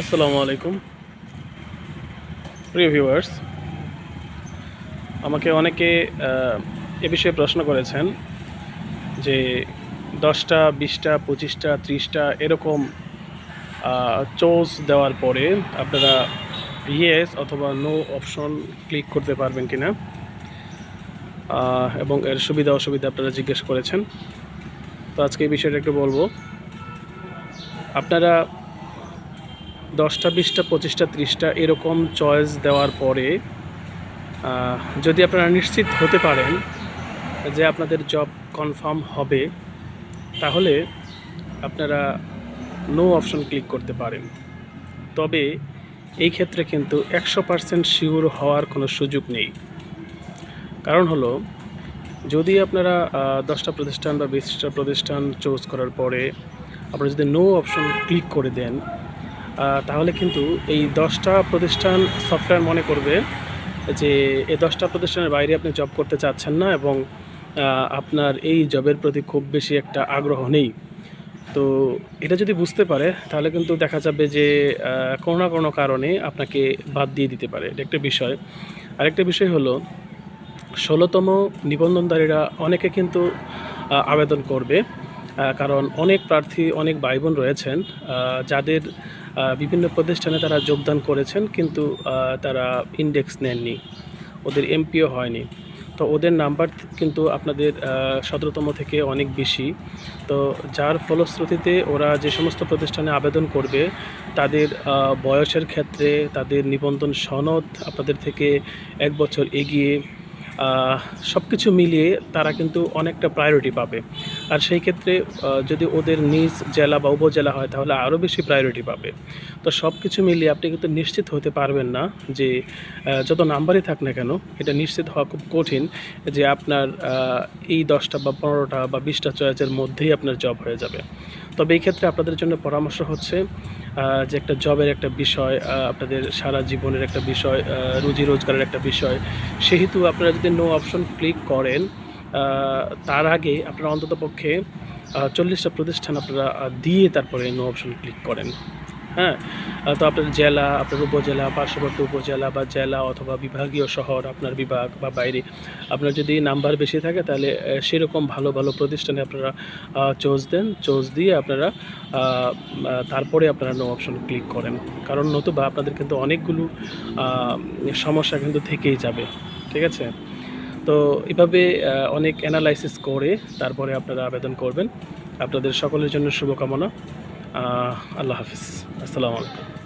আসসালামু আলাইকুম। প্রিয় ভিউয়ার্স আমাকে অনেকে এ বিষয়ে প্রশ্ন করেছেন যে দশটা, বিশটা, পঁচিশটা, ত্রিশটা এরকম চোজ দেওয়ার পরে আপনারা ইয়েস অথবা নো অপশন ক্লিক করতে পারবেন কিনা। এবং এর সুবিধা, অসুবিধা আপনারা জিজ্ঞেস করেছেন। তো আজকে এই বিষয়টা একটু বলব। আপনারা দশটা, বিশটা, পঁচিশটা, ত্রিশটা এরকম চয়েস দেওয়ার পরে যদি আপনারা নিশ্চিত হতে পারেন যে আপনাদের জব কনফার্ম হবে, তাহলে আপনারা নো অপশন ক্লিক করতে পারেন। তবে এই ক্ষেত্রে কিন্তু একশো পার্সেন্ট শিওর হওয়ার কোনো সুযোগ নেই। কারণ হলো, যদি আপনারা দশটা প্রতিষ্ঠান বা বিশটা প্রতিষ্ঠান চুজ করার পরে, আপনারা যদি নো অপশন ক্লিক করে দেন তাহলে কিন্তু এই দশটা প্রতিষ্ঠান সফটওয়্যার মনে করবে যে এই দশটা প্রতিষ্ঠানের বাইরে আপনি জব করতে চাচ্ছেন না এবং আপনার এই জবের প্রতি খুব বেশি একটা আগ্রহ নেই। তো এটা যদি বুঝতে পারে, তাহলে কিন্তু দেখা যাবে যে কোনো না কোনো কারণে আপনাকে বাদ দিয়ে দিতে পারে। এটা একটা বিষয়। আরেকটা বিষয় হলো, ষোলোতম নিবন্ধনধারীরা অনেকে কিন্তু আবেদন করবে কারণ অনেক প্রার্থী, অনেক ভাই বোন রয়েছেন যাদের বিভিন্ন প্রতিষ্ঠানে তারা যোগদান করেছেন, কিন্তু তারা ইন্ডেক্স নেননি। ওদের এমপিও হয়নি। তো ওদের নাম্বার কিন্তু আপনাদের সতেরোতম থেকে অনেক বেশি। তো যার ফলশ্রুতিতে ওরা যে সমস্ত প্রতিষ্ঠানে আবেদন করবে, তাদের বয়সের ক্ষেত্রে, তাদের নিবন্ধন সনদ আপনাদের থেকে এক বছর এগিয়ে সব কিছু মিলিয়ে তারা কিন্তু অনেকটা প্রায়োরিটি পাবে। আর সেই ক্ষেত্রে যদি ওদের নিজ জেলা বা উপজেলা হয়, তাহলে আরও বেশি প্রায়োরিটি পাবে। তো সব কিছু মিলিয়ে আপনি কিন্তু নিশ্চিত হতে পারবেন না যে যত নাম্বারই থাক না কেন, এটা নিশ্চিত হওয়া খুব কঠিন যে আপনার এই দশটা বা পনেরোটা বা বিশটা চয়েসের মধ্যেই আপনার জব হয়ে যাবে। তবে এই ক্ষেত্রে আপনাদের জন্য পরামর্শ হচ্ছে যে একটা জবের একটা বিষয় আপনাদের সারা জীবনের একটা বিষয় রুজি রোজগারের একটা বিষয়, সেহেতু আপনারা যদি নো অপশন ক্লিক করেন তার আগে আপনারা অন্তত পক্ষে চল্লিশটা প্রতিষ্ঠান আপনারা দিয়ে তারপরে নো অপশন ক্লিক করেন। হ্যাঁ? তো আপনার জেলা, আপনার উপজেলা, পার্শ্ববর্তী উপজেলা বা জেলা অথবা বিভাগীয় শহর, আপনার বিভাগ বা বাইরে, আপনার যদি নাম্বার বেশি থাকে তাহলে সেরকম ভালো ভালো প্রতিষ্ঠানে আপনারা চোজ দেন চোজ দিয়ে আপনারা তারপরে আপনারা নো অপশন ক্লিক করেন। কারণ নতুবা আপনাদের কিন্তু অনেকগুলো সমস্যা কিন্তু থেকেই যাবে। ঠিক আছে? তো এভাবে অনেক অ্যানালাইসিস করে তারপরে আপনারা আবেদন করবেন। আপনাদের সকলের জন্য শুভকামনা। আল্লাহ হাফিজ। আসসালামু আলাইকুম।